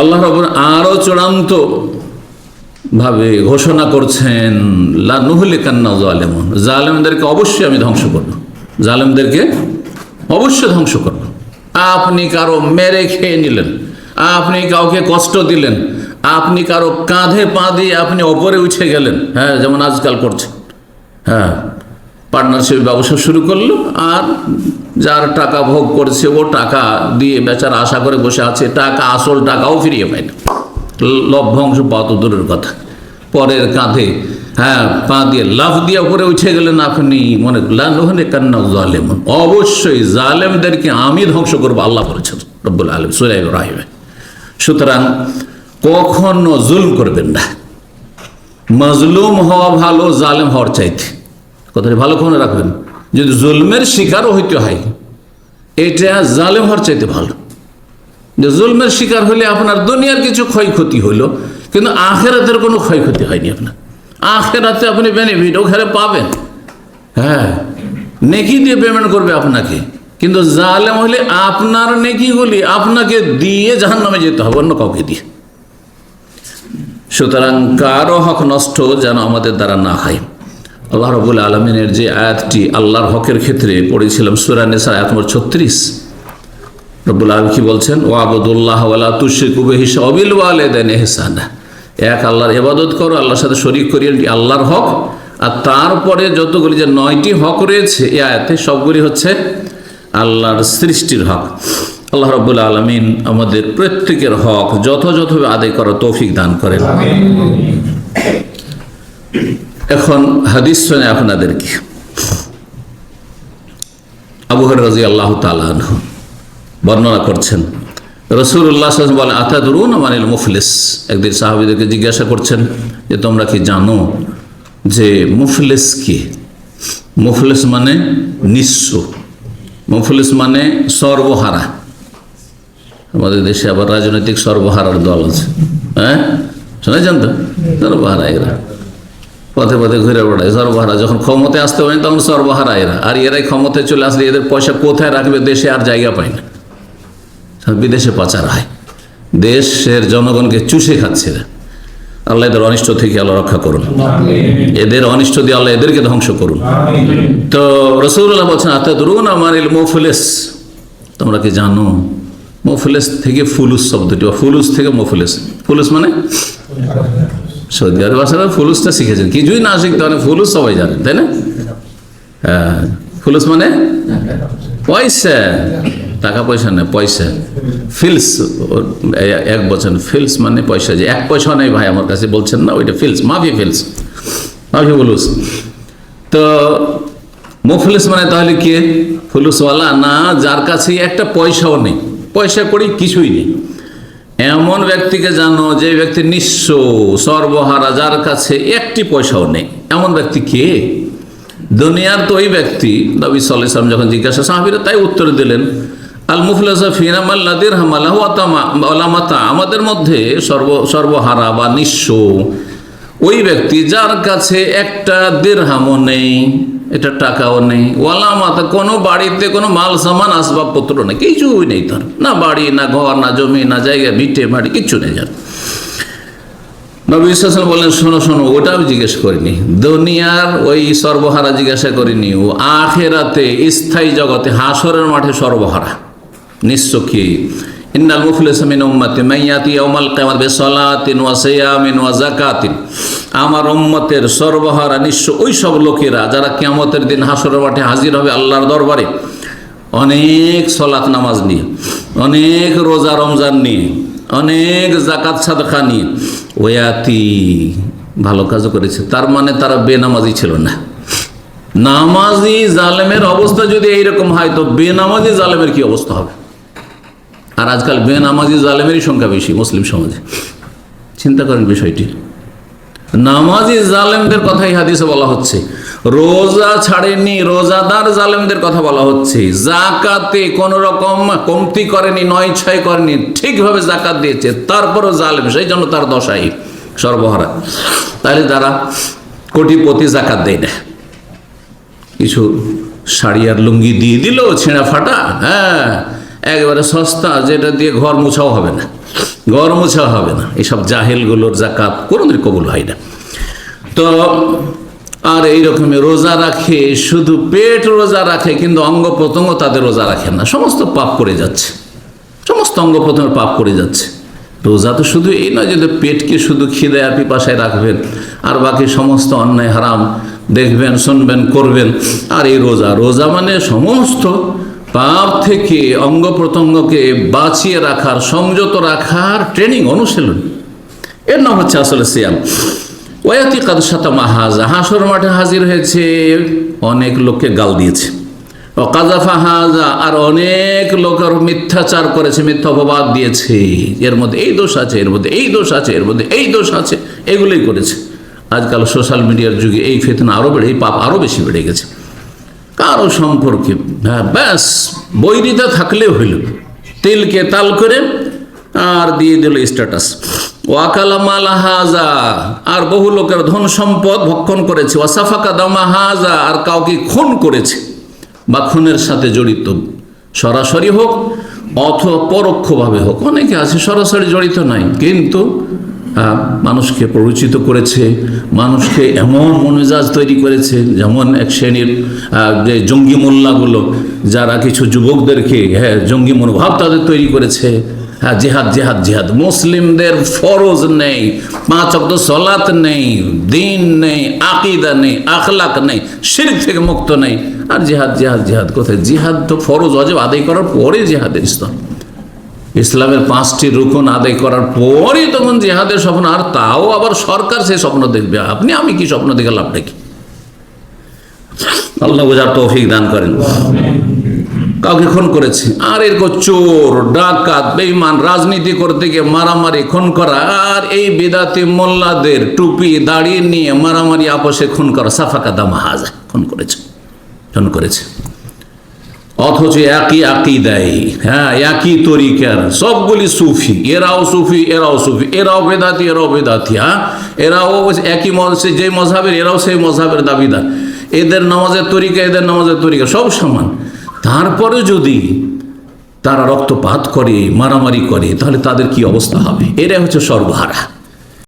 আল্লাহ রবুল আরও চূড়ান্ত ভাবে ঘোষণা করছেন, লা নুহলে কান্না জালেমন জালেমদেরকে অবশ্যই আমি ধ্বংস করব। জালেমদেরকে অবশ্যই ধ্বংস করব। আপনি কারও মেরে খেয়ে নিলেন, আপনি কাউকে কষ্ট দিলেন, আপনি কারও কাঁধে পা দিয়ে আপনি ওপরে উঠে গেলেন। হ্যাঁ যেমন আজকাল করছেন। হ্যাঁ পার্টনারশিপ ব্যবসা শুরু করল আর যার টাকা ভোগ করছে ও টাকা দিয়ে বেচার আশা করে বসে আছে, টাকা, আসল টাকাও ফিরিয়ে পায় না। লভ্যাংশ পাওয়া তো দূরের কথা। পরের কাঁধে হ্যাঁ পা দিয়ে লাফ দিয়ে উপরে উঠে গেলেন আপনি, মনে লাহনে কান্না জালেম অবশ্যই জালেমদেরকে আমি ধ্বংস করব, আল্লাহ বলেছেন, রব্বুল আলম সুরাই রাহিমে সুতরাং কখনো জুলম করবেন না। মজলুম হওয়া ভালো, জালেম হওয়ার চাইতে। কথাটি ভালো করে রাখবেন। যদি জুলমের শিকারও হইতে হয়, এটা জালেম হওয়ার চাইতে ভালো। যে জুলমের শিকার হলে আপনার দুনিয়ার কিছু ক্ষয়ক্ষতি হইল, কিন্তু আখেরাতের কোনো ক্ষয়ক্ষতি হয়নি আপনার। আখেরাতে আপনি বেনিফিট ওখানে পাবেন। হ্যাঁ নেকি দিয়ে পেমেন্ট করবে আপনাকে। কিন্তু জালেম হলে আপনার নেকিগুলি আপনাকে দিয়ে জাহান নামে যেতে হবে, অন্য কাউকে দিয়ে। সুতরাং কারও হক নষ্ট যেন আমাদের দ্বারা না হয়। আল্লাহ রবুল আলমিনের যে আয়াতটি আল্লাহর হকের ক্ষেত্রে পড়েছিলাম সুরানেসার আয়াত নম্বর ছত্রিশ। রব্বুল আলম কি বলছেন? ও আবদুল্লাহ হিসা অবিল এক আল্লাহর এবাদত করো, আল্লাহর সাথে শরিক করিয়ে আল্লাহর হক। আর তারপরে যতগুলি যে নয়টি হক রয়েছে এ আয়াতে, সবগুলি হচ্ছে আল্লাহর সৃষ্টির হক। আল্লাহ রব্বুল আলমিন আমাদের প্রত্যেকের হক যথাযথভাবে আদায় করার তৌফিক দান করেন। এখন হাদিস শোনে আপনাদেরকে আবুহর রাজি আল্লাহ বর্ণনা করছেন রসুল্লাহ বলে আতা ধরুন মানিল মুফলিস? একদিন সাহাবিদেরকে জিজ্ঞাসা করছেন যে, তোমরা কি জানো যে মুফলিস কি? মুফলিস মানে নিঃস্ব, মুফলিস মানে সর্বহারা। আমাদের দেশে আবার রাজনৈতিক সর্বহারার দল আছে। হ্যাঁ? শুনেছেন তো? সর্বহারা এরা। পথে পথে ঘুরে বেড়ায়। সর্বহারা যখন ক্ষমতায় আসতে পারেন তখন সর্বহারা এরা। আর এরাই ক্ষমতায় চলে আসলে এদের পয়সা কোথায় রাখবে, দেশে আর জায়গা পায় না। বিদেশে পাচার হয়। দেশের জনগণকে চুষে খাচ্ছে। আল্লাহ এদের অনিষ্ট থেকে আল্লাহ রক্ষা করুন। এদের অনিষ্ট দিয়ে আল্লাহ এদেরকে ধ্বংস করুন। তো রসুল্লাহ বলছেন আতে ধরুন আমার মুফলেস? তোমরা কি জানো? মুফলেস থেকে ফুলুস শব্দটি, বা ফুলুস থেকে মুফলেস। ফুলুস মানে? সৌদি আরব আসার ফুলুসটা শিখেছেন। কিছুই না শিখতে মানে ফুলুস সবাই জানেন, তাই না? হ্যাঁ ফুলুস মানে? পয়সা। টাকা পয়সা নেই পয়সা। ফিলস এক বছর ফিলস মানে পয়সা। যে এক পয়সা নেই ভাই আমার কাছে, বলছেন না, ওইটা ফিলস, মাফি ফিলস, মাফি ফুলুস। তো মুফলিস মানে তাহলে কে? ফুলুসওয়ালা না, যার কাছে একটা পয়সাও নেই। পয়সা করি কিছুই নেই। এমন ব্যক্তিকে জানো যে ব্যক্তি নিঃস্ব, সর্বহারা, যার কাছে একটি পয়সাও নেই। এমন ব্যক্তি কে? দুনিয়ার তো ওই ব্যক্তি, নবী সাল্লাহ ইসলাম যখন জিজ্ঞাসা সাহাবিরা তাই উত্তর দিলেন আল মুফলাসা ফিরামাল্লাদির হামালাহ আলামাতা আমাদের মধ্যে সর্ব, সর্বহারা বা নিঃস্ব ওই ব্যক্তি যার কাছে একটা দেড়হামও নেই। এটা টাকাও নেই। ওয়ালামাতা কোনো বাড়িতে কোনো মাল সামান, আসবাবপত্র নেই। কিছুই নেই তার। না বাড়ি, না ঘর, না জমি, না জায়গা, ভিটে, মাটি, কিচ্ছু নেই যার। নবী ইসলাম বললেন, শোনো শোনো, ওটা আমি জিজ্ঞেস করিনি। দুনিয়ার ওই সর্বহারা জিজ্ঞাসা করিনি। ও আখেরাতে স্থায়ী জগতে হাসরের মাঠে সর্বহারা। নিঃস্ব কি ইন্নাল মুফলিস মিন উম্মতি মাইয়াতি ইয়াউমাল কিয়ামাত বিসালাতিন ওয়া সিয়ামিন ওয়া যাকাতিন। আমার উম্মতের সর্বহারা, নিঃস্ব ওই সব লোকেরা যারা কিয়ামতের দিন হাসরের মাঠে হাজির হবে আল্লাহর দরবারে, অনেক সলাত নামাজ নিয়ে, অনেক রোজা রমজান নিয়ে, অনেক জাকাত সাদকা নিয়ে, ওয়াতি ভালো কাজও করেছে। তার মানে তারা বেনামাজি ছিল না। নামাজি জালেমের অবস্থা যদি এইরকম হয়, তো বেনামাজি জালেমের কি অবস্থা হবে? আর আজকাল বেনামাজি জালেমেরই সংখ্যা বেশি মুসলিম সমাজে। চিন্তা করেন বিষয়টি। নামাজি জালেমদের কথাই হাদিসে বলা হচ্ছে। রোজা ছাড়েনি, রোজাদার জালেমদের কথা বলা হচ্ছে। জাকাতে কোন রকম কমতি করেনি নয় ছয় করেনি, ঠিকভাবে জাকাত দিয়েছে, তারপরও জালেম, সেই জন্য তার দশাই সর্বহারা। তাহলে তারা কোটিপতি জাকাত দেয় না, কিছু শাড়ি আর লুঙ্গি দিয়ে দিল, ছেঁড়া ফাটা হ্যাঁ একেবারে সস্তা, যেটা দিয়ে ঘর মুছাও হবে না। ঘর মোছা হবে না। এসব জাহেলগুলোর জাকাত কোনোদিন কবুল হয় না। তো, আর এই রকমের রোজা রাখে, শুধু পেট রোজা রাখে, কিন্তু অঙ্গ প্রত্যঙ্গ তাদের রোজা রাখে না। সমস্ত পাপ করে যাচ্ছে। সমস্ত অঙ্গ প্রত্যঙ্গ পাপ করে যাচ্ছে। রোজা তো শুধু এই নয় যে পেটকে শুধু খিদে আর পিপাসায় রাখবেন, আর বাকি সমস্ত অন্যায় হারাম দেখবেন, শুনবেন, করবেন। আর এই রোজা রোজা মানে সমস্ত পাপ থেকে অঙ্গ প্রত্যঙ্গকে বাঁচিয়ে রাখার, সংযত রাখার ট্রেনিং অনুশীলন। এর নাম হচ্ছে আসলে সিয়াম। ওয়াতি কাদসাতা মাহাজা হাসর মাঠে হাজির হয়েছে, অনেক লোককে গাল দিয়েছে। ও কাজাফা হাজা, আর অনেক লোক আর মিথ্যাচার করেছে, মিথ্যা অপবাদ দিয়েছে। এর মধ্যে এই দোষ আছে, এর মধ্যে এই দোষ আছে, এর মধ্যে এই দোষ আছে, এগুলোই করেছে। আজকাল সোশ্যাল মিডিয়ার যুগে এই ফেতনা আরও বেড়ে, এই পাপ আরও বেশি বেড়ে গেছে। কারও সম্পর্কে? হ্যাঁ ব্যাস, বৈরিতা থাকলে হইল। তেলকে তাল করে আর দিয়ে দিল স্ট্যাটাস ওয়াকালামাল হাজা, আর বহু লোকের ধন সম্পদ ভক্ষণ করেছে। ওয়াসাফাকা দামা হাজা, আর কাউকে খুন করেছে বা খুনের সাথে জড়িত। সরাসরি হোক, অথবা পরোক্ষভাবে হোক, অনেকে আছে সরাসরি জড়িত নাই, কিন্তু মানুষকে প্ররোচিত করেছে, মানুষকে এমন মনোজাজ তৈরি করেছে, যেমন এক শ্রেণির যে জঙ্গি মোল্লাগুলো, যারা কিছু যুবকদেরকে হ্যাঁ জঙ্গি মনোভাব তাদের তৈরি করেছে। হ্যাঁ জেহাদ জেহাদ জেহাদ। মুসলিমদের ফরজ নেই, পাঁচ অব্দ সলাত নেই, দিন নেই, আকিদা নেই, আখলাক নেই শির থেকে মুক্ত নেই। আর জেহাদ জেহাদ জেহাদ, কোথায়? জিহাদ তো ফরজ, অজেব আদায় করার পরে জেহাদের স্তর ইসলামের পাঁচটি রুকন আদায় করার পরই তখন জেহাদের স্বপ্ন, আর তাও আবার সরকার সেই স্বপ্ন দেখবে। আপনি, আমি কি স্বপ্ন দেখে লাভ কি আল্লাহ বোঝার তৌফিক দান করেন। কাউকে খুন করেছে। আর এরকম চোর, ডাকাত বেইমান রাজনীতি করতে গিয়ে মারামারি, খুন করা, আর এই বেদাতি মোল্লাদের টুপি দাঁড়িয়ে নিয়ে মারামারি আপসে খুন করা সাফাকা দামা হাজা খুন করেছে। খুন করেছে। অথচ একই একই দেয় হ্যাঁ একই তরিকার। সবগুলি সুফি। এরাও সুফি এরাও সুফি। এরাও বেদাতি এরাও বেদাতি হ্যাঁ? এরাও একই মজ- যে মজাবের এরাও সেই মজাবের দাবিদার। এদের নামাজের তরিকা, এদের নামাজের তরিকা সব সমান। তারপরে যদি তারা রক্তপাত করে, মারামারি করে, তাহলে তাদের কি অবস্থা হবে? এরাই হচ্ছে সর্বহারা।